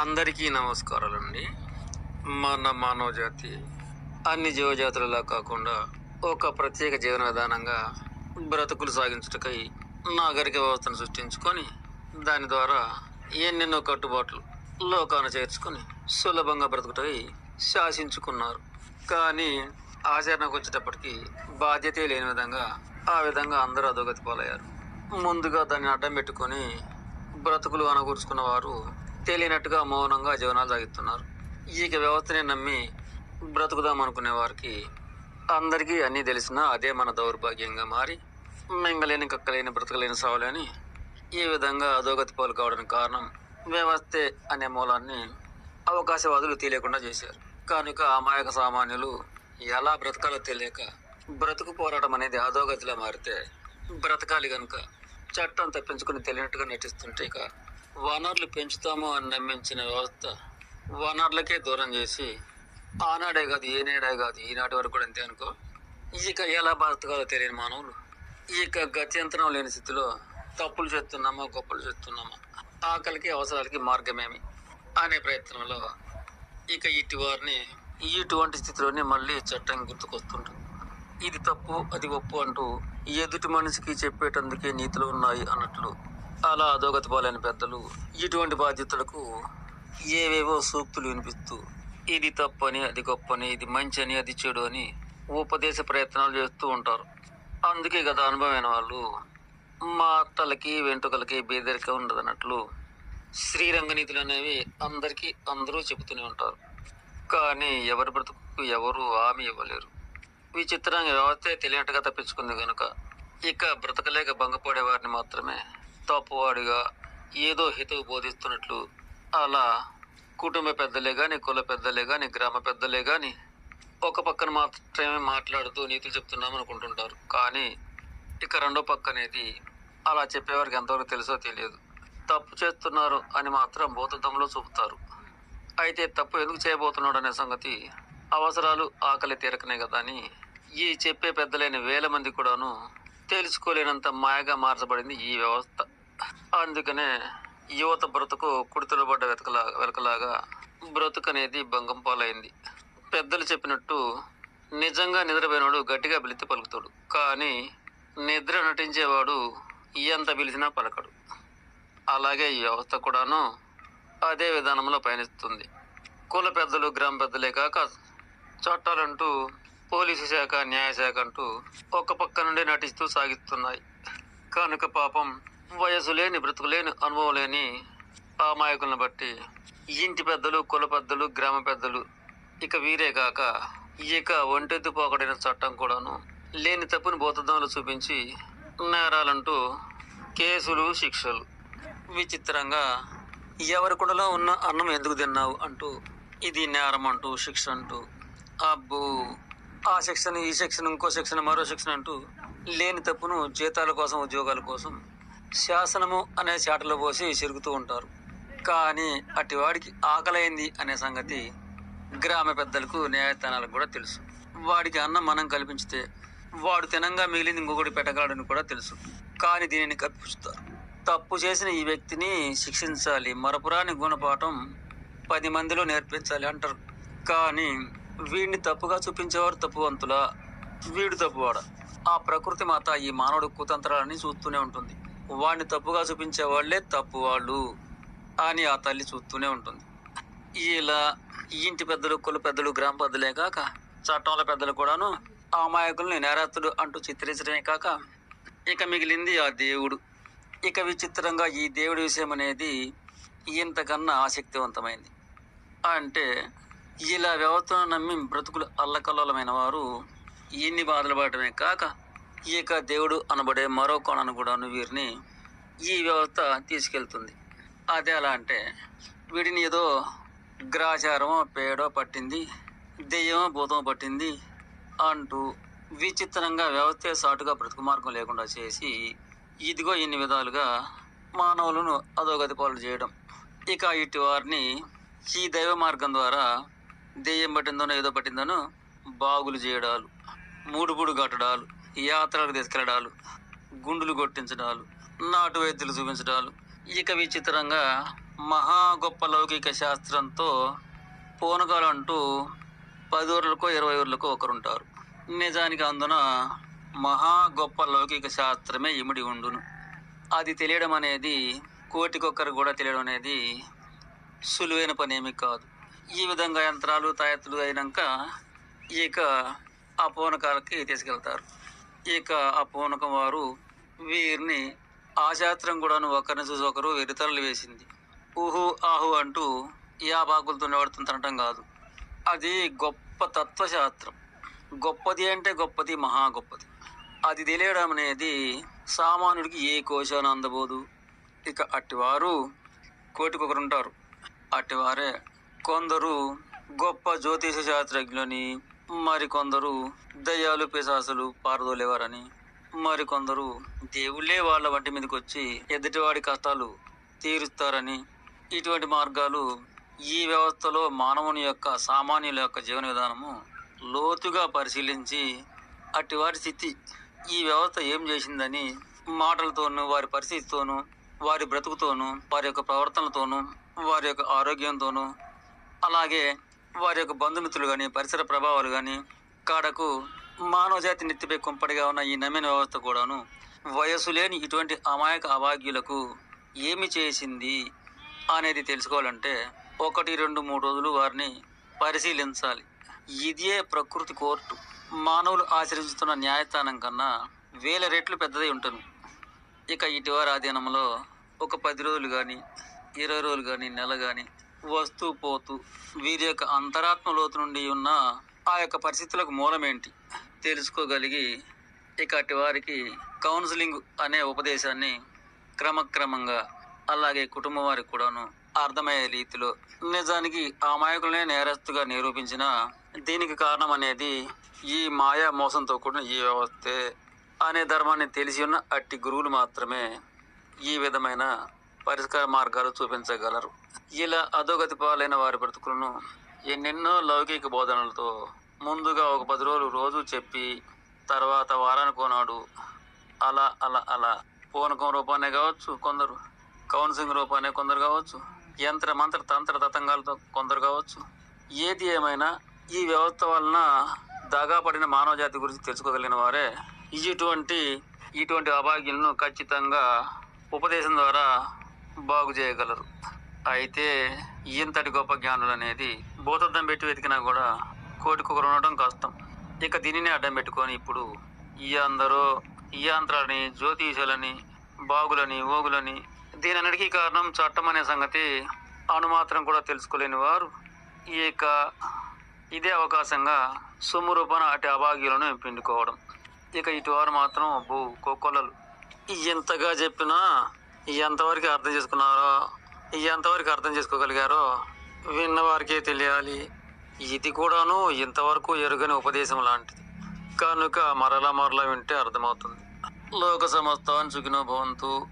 అందరికీ నమస్కారాలండి. మన మానవజాతి అన్ని జీవజాతులలా కాకుండా ఒక ప్రత్యేక జీవన విధానంగా బ్రతుకులు సాగించుటకై నాగరిక వ్యవస్థను సృష్టించుకొని దాని ద్వారా ఎన్నెన్నో కట్టుబాట్లు లోకాన చేర్చుకొని సులభంగా బ్రతుకుటై శాసించుకున్నారు. కానీ ఆచరణకు వచ్చేటప్పటికి బాధ్యతే లేని విధంగా ఆ విధంగా అందరూ అధోగతి పాలయ్యారు. ముందుగా దాన్ని అడ్డం పెట్టుకొని బ్రతుకులు అనగూర్చుకున్న వారు తెలియనట్టుగా మౌనంగా జీవనాలు సాగిస్తున్నారు. ఈక వ్యవస్థని నమ్మి బ్రతుకుదాం అనుకునే వారికి అందరికీ అన్నీ తెలిసినా అదే మన దౌర్భాగ్యంగా మారి మింగలేని కక్కలేని బ్రతకలేని సావులేని ఈ విధంగా అధోగతి పాలు కావడానికి కారణం వ్యవస్థే అనే మూలాన్ని అవకాశవాదులు తెలియకుండా చేశారు. కనుక అమాయక సామాన్యులు ఎలా బ్రతకాలో తెలియక బ్రతుకు పోరాటం అనేది అధోగతిలో మారితే బ్రతకాలి కనుక చట్టం తప్పించుకుని తెలియనట్టుగా నటిస్తుంటే ఇక వనరులు పెంచుతాము అని నమ్మించిన వ్యవస్థ వనరులకే దూరం చేసి ఆనాడే కాదు ఏనాడే కాదు ఈనాటి వరకు కూడా అంతే అనుకో. ఇక ఎలా బతకాలో తెలియని మానవులు. ఇక గత్యంతరం లేని స్థితిలో తప్పులు చేస్తున్నామా గొప్పలు చేస్తున్నామా? ఆకలికి అవసరాలకి మార్గమేమి? అనే ప్రయత్నంలో ఇక ఇటు వారిని ఇటువంటి స్థితిలోనే మళ్ళీ చట్టం గుర్తుకొస్తుంటుంది. ఇది తప్పు అది ఒప్పు అంటూ ఎదుటి మనిషికి చెప్పేటందుకే నీతులు ఉన్నాయి అన్నట్లు అలా అధోగతి పాలైన పెద్దలు ఇటువంటి బాధ్యతలకు ఏవేవో సూక్తులు వినిపిస్తూ ఇది తప్పని అది గొప్పని ఇది మంచి అని అది చెడు అని ఉపదేశ ప్రయత్నాలు చేస్తూ ఉంటారు. అందుకే కదా అనుభవమైన వాళ్ళు మా అత్తలకి వెంట్రుకలకి ఉండదు ఉండదన్నట్లు శ్రీరంగనీతులు అనేవి అందరికీ అందరూ చెబుతూనే ఉంటారు. కానీ ఎవరి బ్రతుకు ఎవరు హామీ ఇవ్వలేరు. విచిత్రంగా వ్యవస్థ తెలియనట్టుగా తప్పించుకుంది కనుక ఇక బ్రతకలేక భంగపడే వారిని మాత్రమే తప్పువాడిగా ఏదో హితవు బోధిస్తున్నట్లు. అలా కుటుంబ పెద్దలే కానీ కుల పెద్దలే కానీ గ్రామ పెద్దలే కానీ ఒక పక్కన మాత్రమే మాట్లాడుతూ నీతులు చెప్తున్నాం అనుకుంటుంటారు కానీ ఇక రెండో పక్క అనేది అలా చెప్పేవారికి ఎంతవరకు తెలుసో తెలియదు. తప్పు చేస్తున్నారు అని మాత్రం భూతద్దంలో చూపుతారు. అయితే తప్పు ఎందుకు చేయబోతున్నాడు అనే సంగతి అవసరాలు ఆకలి తీరకనే కదా అని ఈ చెప్పే పెద్దలైన వేల మంది కూడాను తెలుసుకోలేనంత మాయగా మార్చబడింది ఈ వ్యవస్థ. అందుకనే యువత బ్రతుకు కుడితలు పడ్డ వెతకలా వెలకలాగా బ్రతుకు అనేది భంగం పాలైంది. పెద్దలు చెప్పినట్టు నిజంగా నిద్రపోయినాడు గట్టిగా పిలిచి పలుకుతాడు. కానీ నిద్ర నటించేవాడు ఎంత పిలిచినా పలకడు. అలాగే ఈ వ్యవస్థ కూడాను అదే విధానంలో పయనిస్తుంది. కుల పెద్దలు గ్రామ పెద్దలే కాక చట్టాలంటూ పోలీసు శాఖ న్యాయశాఖ అంటూ ఒక పక్క నుండి నటిస్తూ సాగిస్తున్నాయి. కనుక పాపం వయసు లేని బ్రతుకు లేని అనుభవం లేని అమాయకులను బట్టి ఇంటి పెద్దలు కుల పెద్దలు గ్రామ పెద్దలు ఇక వీరే కాక ఇక ఒంటెద్దు పోకడైన చట్టం కూడాను లేని తప్పుని బోతద్దంలో చూపించి నేరాలంటూ కేసులు శిక్షలు. విచిత్రంగా ఎవరి కుండలో ఉన్న అన్నం ఎందుకు తిన్నావు అంటూ ఇది నేరం అంటూ శిక్ష అంటూ. అబ్బో! ఆ సెక్షన్ ఈ సెక్షన్ ఇంకో సెక్షన్ మరో సెక్షన్ అంటూ లేని తప్పును జీతాల కోసం ఉద్యోగాల కోసం శాసనము అనే చాటలో పోసి చిరుగుతూ ఉంటారు. కానీ అటివాడికి ఆకలైంది అనే సంగతి గ్రామ పెద్దలకు న్యాయస్థానాలకు కూడా తెలుసు. వాడికి అన్నం మనం కల్పించితే వాడు తినంగా మిగిలింది ఇంకొకటి పెట్టగలడని కూడా తెలుసు. కానీ దీనిని కప్పిస్తారు తప్పు చేసిన ఈ వ్యక్తిని శిక్షించాలి. మరపురాని గుణపాఠం పది మందిలో నేర్పించాలి అంటారు. కానీ వీడిని తప్పుగా చూపించేవారు తప్పువంతులా. వీడు తప్పువాడ? ఆ ప్రకృతి మాత ఈ మానవుడు కుతంత్రాలని చూస్తూనే ఉంటుంది. వాడిని తప్పుగా చూపించే వాళ్ళే తప్పు వాళ్ళు అని ఆ తల్లి చూస్తూనే ఉంటుంది. ఇలా ఇంటి పెద్దలు కుల పెద్దలు గ్రామ పెద్దలే కాక చట్టంల పెద్దలు కూడాను ఆ అమాయకుల్ని నేరస్తుడు అంటూ చిత్రించడమే కాక ఇక మిగిలింది ఆ దేవుడు. ఇక విచిత్రంగా ఈ దేవుడి విషయం అనేది ఇంతకన్నా ఆసక్తివంతమైంది. అంటే ఇలా వ్యవస్థను నమ్మి బ్రతుకులు అల్లకల్లోలమైన వారు ఇన్ని బాధలు పడటమే కాక ఇక దేవుడు అనబడే మరో కోణాన్ని కూడాను వీరిని ఈ వ్యవస్థ తీసుకెళ్తుంది. అదే ఎలా అంటే వీడిని ఏదో గ్రాచారమో పేడో పట్టింది దెయ్యమో భూతమో పట్టింది అంటూ విచిత్రంగా వ్యవస్థే సాటుగా బ్రతుకు మార్గం లేకుండా చేసి ఇదిగో ఇన్ని విధాలుగా మానవులను అధోగతి పాలు చేయడం. ఇక ఇటు వారిని ఈ దైవ మార్గం ద్వారా దెయ్యం పట్టిందనో ఏదో పట్టిందనో బాగులు చేయడాలు మూడుబుడు కట్టడాలు యాత్రలకు తీసుకెళ్ళడాలు గుండులు కొట్టించడాలు నాటు వైద్యులు చూపించడాలు. ఇక విచిత్రంగా మహా గొప్ప లౌకిక శాస్త్రంతో పూనకాలంటూ పది ఊర్లకో ఇరవై ఊర్లకో ఒకరుంటారు. నిజానికి అందున మహా గొప్ప లౌకిక శాస్త్రమే ఇమిడి ఉండును. అది తెలియడం అనేది కోటికొక్కరు కూడా తెలియడం అనేది సులువైన పని కాదు. ఈ విధంగా యంత్రాలు తాయెత్తులు అయినాక ఇక ఆ పూనకాలకి తీసుకెళ్తారు. ఇక ఆ పూనకం వారు వీరిని ఆ శాస్త్రం కూడాను ఒకరిని చూసి ఒకరు వెరితలలు వేసింది. ఊహు ఆహు అంటూ యాబాకులతో నిలబడుతుంటం కాదు. అది గొప్ప తత్వశాస్త్రం. గొప్పది అంటే గొప్పది మహా గొప్పది. అది తెలియడం అనేది సామాన్యుడికి ఏ కోశాన అందబోదు. ఇక అట్టివారు కోటికొకరు ఉంటారు. అట్టివారే కొందరు గొప్ప జ్యోతిష శాస్త్రజ్ఞులని మరికొందరు దయ్యాలు పిశాసులు పారదోలేవారని మరికొందరు దేవుళ్ళే వాళ్ళ వంటి మీదకి వచ్చి ఎదుటివాడి కష్టాలు తీరుస్తారని. ఇటువంటి మార్గాలు ఈ వ్యవస్థలో మానవుని యొక్క సామాన్యుల యొక్క జీవన విధానము లోతుగా పరిశీలించి అట్టివారి స్థితి. ఈ వ్యవస్థ ఏం చేసిందని మాటలతోనూ వారి పరిస్థితితోనూ వారి బ్రతుకుతోనూ వారి యొక్క ప్రవర్తనలతోనూ వారి యొక్క ఆరోగ్యంతోనూ అలాగే వారి యొక్క బంధుమిత్రులు కానీ పరిసర ప్రభావాలు కానీ కాడకు మానవ జాతి నెత్తిపై కుంపడిగా ఉన్న ఈ నమ్మిన వ్యవస్థ కూడాను వయసు లేని ఇటువంటి అమాయక అభాగ్యులకు ఏమి చేసింది అనేది తెలుసుకోవాలంటే ఒకటి రెండు మూడు రోజులు వారిని పరిశీలించాలి. ఇదే ప్రకృతి కోర్టు. మానవులు ఆచరిస్తున్న న్యాయస్థానం కన్నా వేల రెట్లు పెద్దదై ఉంటుంది ఇక ఇటీవల ఆధీనంలో ఒక పది రోజులు కానీ ఇరవై రోజులు కానీ నెల కానీ వస్తూ పోతూ వీరి యొక్క అంతరాత్మ లోతు నుండి ఉన్న ఆ యొక్క పరిస్థితులకు మూలమేంటి తెలుసుకోగలిగి ఇక అటు వారికి కౌన్సిలింగ్ అనే ఉపదేశాన్ని క్రమక్రమంగా అలాగే కుటుంబం వారికి కూడాను అర్థమయ్యే రీతిలో నిజానికి ఆ మాయకులనే నేరస్తుగా నిరూపించిన దీనికి కారణం అనేది ఈ మాయా మోసంతో కూడిన ఈ వ్యవస్థే అనే ధర్మాన్ని తెలిసి ఉన్న అట్టి గురువులు మాత్రమే ఈ విధమైన పరిష్కార మార్గాలు చూపించగలరు. ఇలా అధోగతి పాలైన వారి బ్రతుకులను ఎన్నెన్నో లౌకిక బోధనలతో ముందుగా ఒక పది రోజులు రోజు చెప్పి తర్వాత వారానికోనాడు అలా అలా అలా. పూనకం రూపానే కావచ్చు కొందరు కౌన్సిలింగ్ రూపానే కొందరు కావచ్చు యంత్ర మంత్ర తంత్ర తతంగాలతో కొందరు కావచ్చు. ఏది ఏమైనా ఈ వ్యవస్థ వలన దాగా పడిన మానవ జాతి గురించి తెలుసుకోగలిగిన వారే ఇటువంటి ఇటువంటి అభాగ్యులను ఖచ్చితంగా ఉపదేశం ద్వారా బాగు చేయగలరు. అయితే ఇంతటి గొప్ప జ్ఞానులు అనేది భూతద్దం పెట్టి వెతికినా కూడా కోటికొకరు ఉండటం కష్టం. ఇక దీనిని అడ్డం పెట్టుకొని ఇప్పుడు ఈ అందరూ ఈ యంత్రాలని జ్యోతిషులని బాగులని ఓగులని దీనన్నిటికీ కారణం చట్టం అనే సంగతి అనుమాత్రం కూడా తెలుసుకోలేని వారు ఇక ఇదే అవకాశంగా సొమ్ము రూపాన అటు అభాగ్యులను పిండుకోవడం. ఇక ఇటువారు మాత్రం భూ కోకొల్లలు. ఎంతగా చెప్పినా ఎంతవరకు అర్థం చేసుకున్నారో ఎంతవరకు అర్థం చేసుకోగలిగారో విన్నవారికే తెలియాలి. ఇది కూడాను ఇంతవరకు ఎరుగని ఉపదేశం లాంటిది. కనుక మరలా మరలా వింటే అర్థమవుతుంది. లోక సమస్తాన్ సుఖినో భవంతు.